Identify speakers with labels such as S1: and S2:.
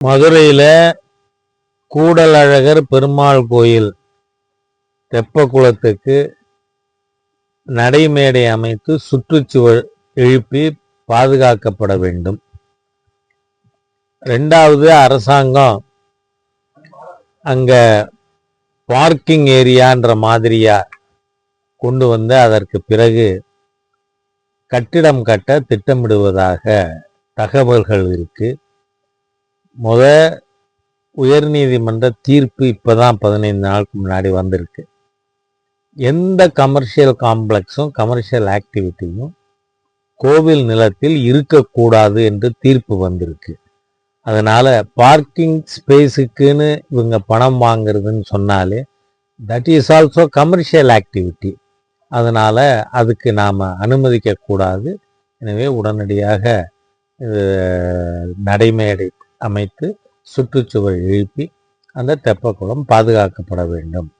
S1: மதுரையில் கூடலழகர் பெருமாள் கோயில் தெப்பக்குளத்துக்கு நடைமேடை அமைத்து சுற்றுச்சுவர் எழுப்பி பாதுகாக்கப்பட வேண்டும். ரெண்டாவது அரசாங்கம் அங்க பார்க்கிங் ஏரியான்ற மாதிரியா கொண்டு வந்து அதற்கு பிறகு கட்டிடம் கட்ட திட்டமிடுவதாக தகவல்கள் இருக்கு. முத உயர்நீதிமன்ற தீர்ப்பு இப்பதான் பதினைந்து நாளுக்கு முன்னாடி வந்திருக்கு. எந்த கமர்ஷியல் காம்ப்ளெக்ஸும் கமர்ஷியல் ஆக்டிவிட்டியும் கோவில் நிலத்தில் இருக்கக்கூடாது என்று தீர்ப்பு வந்திருக்கு. அதனால் பார்க்கிங் ஸ்பேஸுக்குன்னு இவங்க பணம் வாங்குறதுன்னு சொன்னாலே that is also commercial activity அதனால் அதுக்கு நாம் அனுமதிக்கக்கூடாது. எனவே உடனடியாக நடைமேடை அமைத்து சுற்றுச்சுவர் எழுப்பி அந்த தெப்பக்குளம் பாதுகாக்கப்பட வேண்டும்.